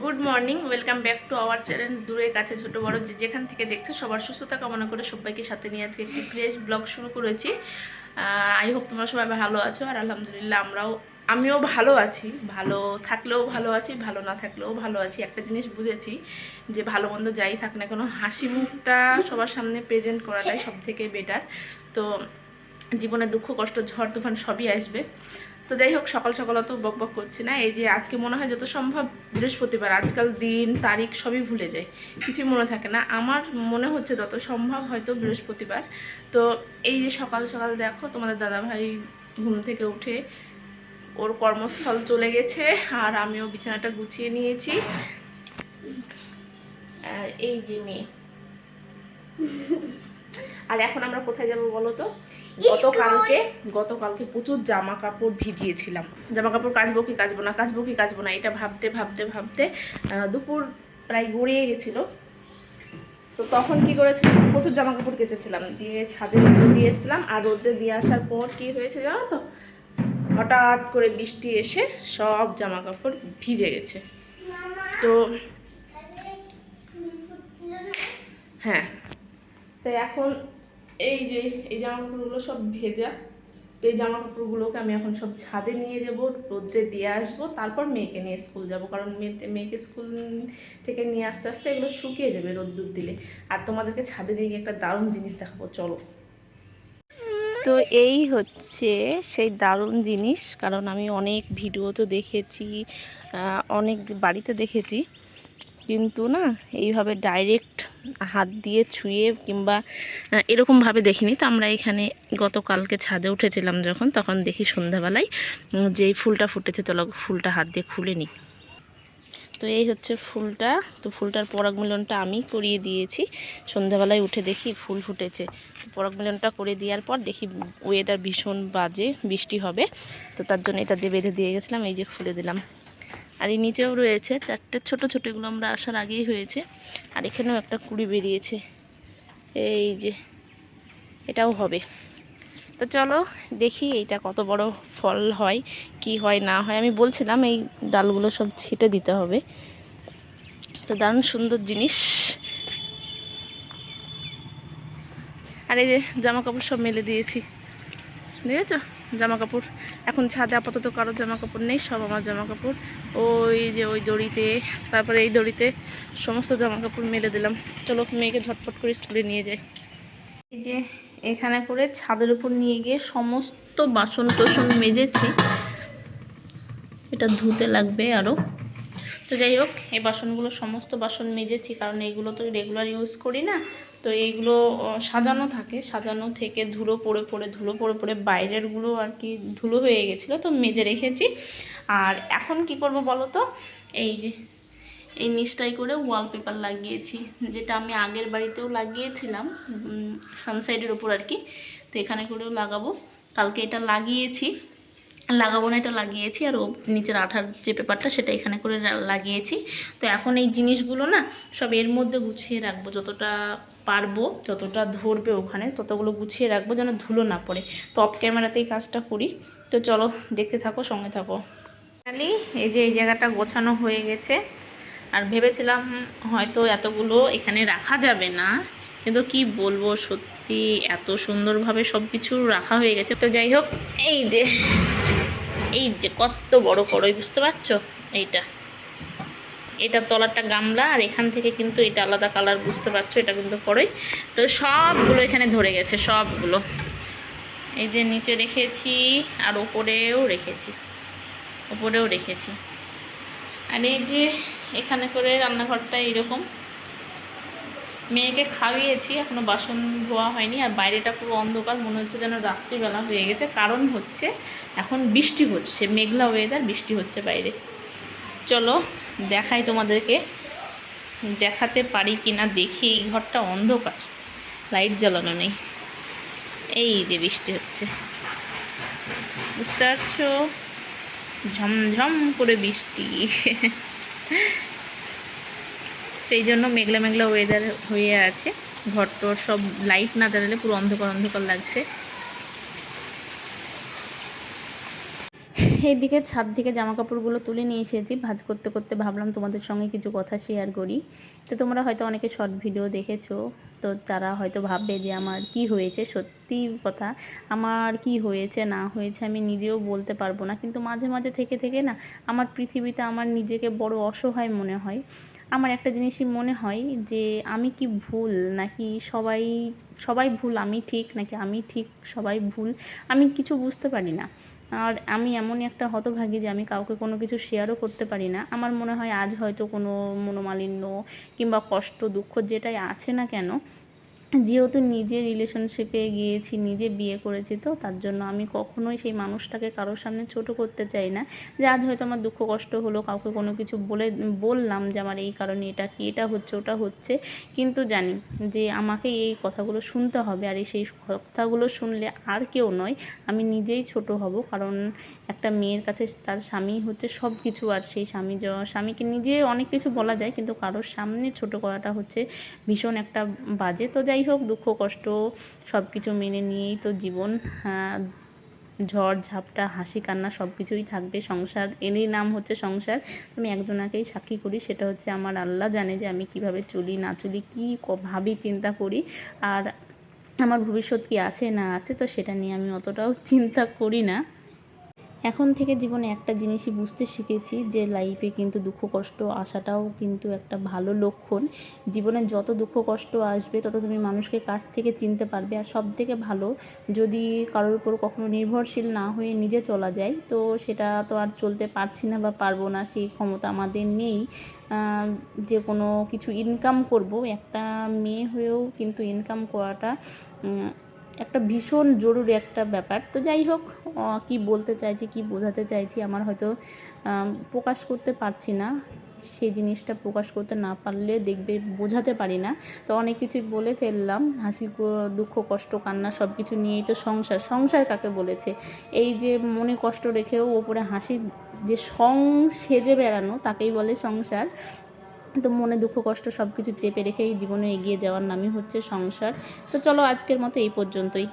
Good morning welcome back to our channel দূরের কাছে ছোট বড়। যে যেখান থেকে দেখছ, সবার সুস্থতা কামনা করে সবাইকে সাথে নিয়ে আজকে একটি ফ্রেশ ব্লগ শুরু করেছি। আই হোপ তোমরা সবাই ভালো আছো আর আলহামদুলিল্লাহ আমরাও, আমিও ভালো আছি। ভালো থাকলেও ভালো আছি, ভালো না থাকলেও ভালো আছি। একটা জিনিস বুঝেছি যে ভালো মন্দ যাই থাক না কোনো, হাসি মুখটা সবার সামনে প্রেজেন্ট করাটাই সব থেকে বেটার তো জীবনে দুঃখ, কষ্ট, ঝড়, তুফান সবই আসবে। তো যাই হোক, সকাল সকাল অত বক বক করছি না। এই যে আজকে মনে হয় যত সম্ভব বৃহস্পতিবার, আজকাল দিন, তারিখ সবই ভুলে যায় কিছুই মনে থাকে না। আমার মনে হচ্ছে যত সম্ভব হয়তো বৃহস্পতিবার। তো এই যে সকাল সকাল দেখো, তোমাদের দাদাভাই ঘুম থেকে উঠে ওর কর্মস্থল চলে গেছে, আর আমিও বিছানাটা গুছিয়ে নিয়েছি। আর এই যে মেয়ে। আর এখন আমরা কোথায় যাব বলো তো? গতকালকে গতকালকে প্রচুর জামা কাপড় ভিজিয়েছিলাম। জামা কাপড় কাচবো কি কাচবো না কাচবো কি কাচবো না এটা ভাবতে ভাবতে ভাবতে দুপুর প্রায় গড়িয়ে গেছিল। তো তখন কি করেছিলাম? প্রচুর জামা কাপড় কেচেছিলাম। দিয়ে ছাদে রোদে দিয়ে এসেছিলাম। আর রোদে দিয়ে আসার পর কি হয়েছে জানো তো? হঠাৎ করে বৃষ্টি এসে সব জামা কাপড় ভিজে গেছে। তো হ্যাঁ। তো এখন এই যে, এই জামা কাপড়গুলো সব ভেজা। তো এই জামা কাপড়গুলোকে আমি এখন সব ছাদে নিয়ে যাব, রোদ্রে দিয়ে আসব, তারপর মেয়েকে নিয়ে স্কুল যাব। কারণ মেয়েতে, মেয়েকে স্কুল থেকে নিয়ে আসতে আসতে এগুলো শুকিয়ে যাবে রোদ্দুর দিলে। আর তোমাদেরকে ছাদে নিয়ে গিয়ে একটা দারুণ জিনিস দেখাবো, চলো। তো এই হচ্ছে সেই দারুণ জিনিস, কারণ আমি অনেক ভিডিও তো দেখেছি অনেক বাড়িতে দেখেছি। কিন্তু না, এইভাবে ডাইরেক্ট হাত দিয়ে ছুঁয়ে কিংবা এরকমভাবে দেখিনি। তো আমরা এখানে গতকালকে ছাদে উঠেছিলাম যখন, তখন দেখি সন্ধ্যাবেলায় যেই ফুলটা ফুটেছে, চলো ফুলটা হাত দিয়ে খুলে নিই। তো এই হচ্ছে ফুলটা। তো ফুলটার পরাগ মিলনটা আমি করিয়ে দিয়েছি। সন্ধ্যাবেলায় উঠে দেখি ফুল ফুটেছে। তো পরাগ মিলনটা করে দেওয়ার পর দেখি ওয়েদার ভীষণ বাজে, বৃষ্টি হবে। তো তার জন্য এটা দিয়ে বেঁধে দিয়ে গেছিলাম, এই যে খুলে দিলাম। আর এই নিচেও রয়েছে চারটে ছোট ছোট, এগুলো আমরা আসার আগেই হয়েছে। আর এখানেও একটা কুড়ি বেরিয়েছে। এই যে, এটাও হবে। তো চলো দেখি এইটা কত বড় ফল হয়, কি হয়, না হয়। আমি বলছিলাম এই ডালগুলো সব ছিটে দিতে হবে। তো দারুণ সুন্দর জিনিস। আর এই যে জামা কাপড় সব মেলে দিয়েছি। দেখেছ? জামা কাপড় এখন ছাদে আপাতত কারও জামা কাপড় নেই, সব আমার জামা কাপড় ওই যে ওই দড়িতে, তারপরে এই দড়িতে সমস্ত জামা কাপড় মেলে দিলাম। চলো মেয়েকে ঝটপট করে স্কুলে নিয়ে যাই। এই যে এখানে করে ছাদের উপর নিয়ে গিয়ে সমস্ত বাসন টোসন মেজেছি। এটা ধুতে লাগবে আরও তো যাই হোক, এই বাসনগুলো সমস্ত বাসন মেজেছি, কারণ এইগুলো তো রেগুলার ইউজ করি না। তো এইগুলো সাজানো থাকে। সাজানো থেকে ধুলো পড়ে পড়ে, ধুলো পড়ে পড়ে বাইরেরগুলো আর কি ধুলো হয়ে গেছিল, তো মেজে রেখেছি। আর এখন কি করব বলো তো? এই যে, এই নিচটাই করে ওয়ালপেপার লাগিয়েছি, যেটা আমি আগের বাড়িতেও লাগিয়েছিলাম সানসাইডের ওপর আর কি। তো এখানে করেও লাগাবো। কালকে এটা লাগিয়েছি। লাগাবো না, এটা লাগিয়েছি। আর ও নিচের আঠার যে পেপারটা, সেটা এখানে করে লাগিয়েছি। তো এখন এই জিনিসগুলো না, সব এর মধ্যে গুছিয়ে রাখব। যতটা পারব, যতটা ধরবে ওখানে, ততগুলো গুছিয়ে রাখব যেন ধুলো না পড়ে। তো অফ ক্যামেরাতেই কাজটা করি। তো চলো, দেখতে থাকো, সঙ্গে থাকো। ফাইনালি এই যে এই জায়গাটা গোছানো হয়ে গেছে। আর ভেবেছিলাম হয়তো এতগুলো এখানে রাখা যাবে না। কিন্তু কি বলব, সত্যি এত সুন্দরভাবে সব কিছু রাখা হয়ে গেছে। তো যাই হোক, এই যে এই যে কত বড় কড়ই বুঝতে পারছ? এইটা। এটার তলারটা গামলা, আর এখান থেকে কিন্তু এটা আলাদা কালার, বুঝতে পারছ? এটা কিন্তু কড়ই তো সবগুলো এখানে ধরে গেছে, সবগুলো। এই যে নিচে রেখেছি, আর ওপরেও রেখেছি। ওপরেও রেখেছি। আর এই যে এখানে করে রান্নাঘরটা এরকম মেয়েকে খাইয়েছি, এখনও বাসন ধোয়া হয়নি আর বাইরেটা পুরো অন্ধকার, মনে হচ্ছে যেন রাত্রিবেলা হয়ে গেছে। কারণ হচ্ছে, এখন বৃষ্টি হচ্ছে, মেঘলা ওয়েদার বৃষ্টি হচ্ছে বাইরে। চলো, দেখাই তোমাদেরকে। দেখাতে পারি কি না দেখি, এই ঘরটা অন্ধকার, লাইট জ্বালানো নেই। এই যে বৃষ্টি হচ্ছে। বুঝতে পারছ? ঝমঝম করে বৃষ্টি। তো এই জন্য মেঘলা মেঘলা ওয়েদার হয়ে আছে। ঘর টর সব লাইট না দাঁড়ালে পুরো অন্ধকার অন্ধকার লাগছে। এইদিকে ছাদ থেকে জামা কাপড়গুলো তুলে নিয়ে এসেছি। ভাজ করতে করতে ভাবলাম তোমাদের সঙ্গে কিছু কথা শেয়ার করি। তো তোমরা হয়তো অনেকে শর্ট ভিডিও দেখেছ। তো তারা হয়তো ভাববে যে আমার কি হয়েছে? সত্যি কথা, আমার কি হয়েছে, না হয়েছে আমি নিজেও বলতে পারব না। কিন্তু মাঝে মাঝে থেকে থেকে না, আমার পৃথিবীতে আমার নিজেকে বড় অসহায় মনে হয়। আমার একটা জিনিসই মনে হয় যে আমি কি ভুল? নাকি সবাই সবাই ভুল, আমি ঠিক? নাকি আমি ঠিক, সবাই ভুল? আমি কিছু বুঝতে পারি না। আর আমি এমনই একটা হতভাগী যে আমি কাউকে কোনো কিছু শেয়ারও করতে পারি না। আমার মনে হয় আজ হয়তো কোনো মনোমালিন্য কিংবা কষ্ট, দুঃখ যেটাই আছে না কেন যেহেতু নিজে রিলেশনশিপে গিয়েছি, নিজে বিয়ে করেছি, তো তার জন্য আমি কখনোই সেই মানুষটাকে কারোর সামনে ছোট করতে চাই না। যে আজ হয়তো আমার দুঃখ কষ্ট হলো, কাউকে কোনো কিছু বলে, বললাম যে আমার এই কারণে এটা কি, এটা হচ্ছে, ওটা হচ্ছে। কিন্তু জানি যে আমাকে এই কথাগুলো শুনতে হবে আর এই সেই কথাগুলো শুনলে আর কেউ নয়, আমি নিজেই ছোট হব। কারণ একটা মেয়ের কাছে তার স্বামী হচ্ছে সব কিছু আর সেই স্বামী স্বামীকে নিজে অনেক কিছু বলা যায়, কিন্তু কারোর সামনে ছোট করাটা হচ্ছে ভীষণ একটা বাজে। তো যাই হোক দুঃখ কষ্ট সব কিছু মেনে নিয়েই তো জীবন আহ, ঝড় ঝাপটা হাসি কান্না সব কিছুই থাকবে। সংসার এরই নাম হচ্ছে সংসার। আমি একজনাকেই সাক্ষী করি সেটা হচ্ছে আমার আল্লাহ জানে যে আমি কীভাবে চলি না চলি ক- ভাবি চিন্তা করি। আর আমার ভবিষ্যৎ কি আছে না আছে তো সেটা নিয়ে আমি অতটাও চিন্তা করি না। এখন থেকে জীবনে একটা জিনিসই বুঝতে শিখেছি যে লাইফে কিন্তু দুঃখ, কষ্ট আসাটাও কিন্তু একটা ভালো লক্ষণ। জীবনে যত দুঃখ, কষ্ট আসবে, তত তুমি মানুষকে কাছ থেকে চিনতে পারবে। আর সব থেকে ভালো, যদি কারোর উপর কখনো নির্ভরশীল না হয়ে নিজে চলা যায়, তো সেটা তো আর চলতে পারছি না বা পারব না, সেই ক্ষমতা আমাদের নেই। যে কোনো কিছু ইনকাম করব, একটা মেয়ে হয়েও কিন্তু ইনকাম করাটা একটা ভীষণ জরুরি একটা ব্যাপার। তো যাই হোক কি বলতে চাইছি, কি বোঝাতে চাইছি আমার হয়তো প্রকাশ করতে পারছি না। সেই জিনিসটা প্রকাশ করতে না পারলে দেখবে, বোঝাতে পারি না। তো অনেক কিছুই বলে ফেললাম। হাসি দুঃখ, কষ্ট, কান্না সব কিছু নিয়েই তো সংসার। সংসার কাকে বলেছে? এই যে মনে কষ্ট রেখেও ওপরে হাসি যে সং সেজে বেড়ানো, তাকেই বলে সংসার। তো মনে দুঃখ, কষ্ট সব কিছু চেপে রেখেই জীবনে এগিয়ে যাওয়ার নামই হচ্ছে সংসার। তো চলো আজকের মতো এই পর্যন্তই।